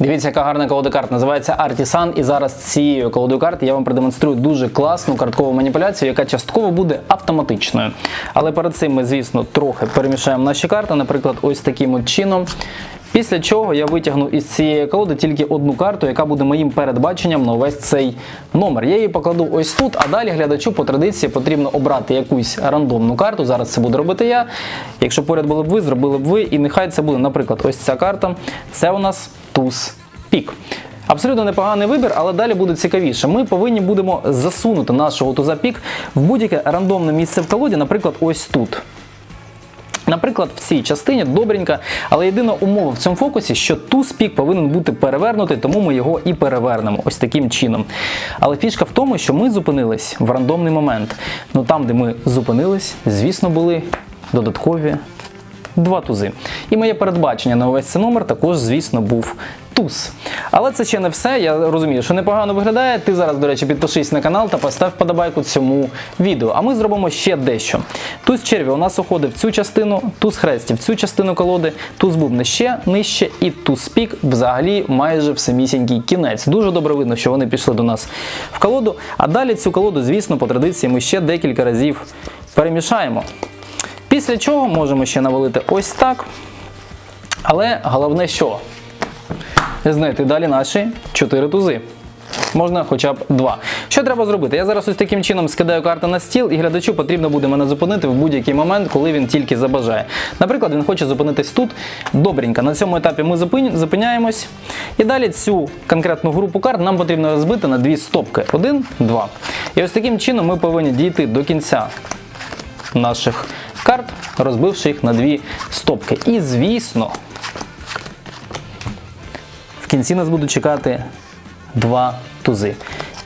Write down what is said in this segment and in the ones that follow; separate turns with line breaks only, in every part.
Дивіться, яка гарна колода карт. Називається Artisan. І зараз цією колодою карт я вам продемонструю дуже класну карткову маніпуляцію, яка частково буде автоматичною. Але перед цим ми, звісно, трохи перемішаємо наші карти, наприклад, ось таким от чином. Після чого я витягну із цієї колоди тільки одну карту, яка буде моїм передбаченням на увесь цей номер. Я її покладу ось тут, а далі глядачу по традиції потрібно обрати якусь рандомну карту. Зараз це буду робити я. Якщо поряд були б ви, зробили б ви. І нехай це буде, наприклад, ось ця карта. Це у нас туз пік. Абсолютно непоганий вибір, але далі буде цікавіше. Ми повинні будемо засунути нашого туза пік в будь-яке рандомне місце в колоді, наприклад, ось тут. Наприклад, в цій частині добренька, але єдина умова в цьому фокусі, що туз пік повинен бути перевернутий, тому ми його і перевернемо ось таким чином. Але фішка в тому, що ми зупинились в рандомний момент. Ну там, де ми зупинились, звісно, були додаткові два тузи. І моє передбачення на увесь цей номер також, звісно, був туз. Але це ще не все. Я розумію, що непогано виглядає. Ти зараз, до речі, підпишись на канал та постав вподобайку цьому відео. А ми зробимо ще дещо. Туз черві у нас уходить в цю частину, туз хресті в цю частину колоди, туз бубни ще нижче, і туз пік взагалі майже в самісінький кінець. Дуже добре видно, що вони пішли до нас в колоду. А далі цю колоду, звісно, по традиції ми ще декілька разів перемішаємо. Після чого можемо ще навалити ось так. Але головне що? Знайти далі наші 4 тузи. Можна хоча б два. Що треба зробити? Я зараз ось таким чином скидаю карти на стіл, і глядачу потрібно буде мене зупинити в будь-який момент, коли він тільки забажає. Наприклад, він хоче зупинитись тут. Добренько. На цьому етапі ми зупиняємось. І далі цю конкретну групу карт нам потрібно розбити на дві стопки. Один, два. І ось таким чином ми повинні дійти до кінця наших карт, розбивши їх на дві стопки. І звісно, в кінці нас будуть чекати два тузи.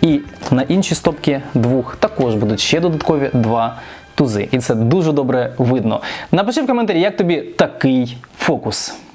І на інші стопки двох також будуть ще додаткові два тузи. І це дуже добре видно. Напиши в коментарі, як тобі такий фокус.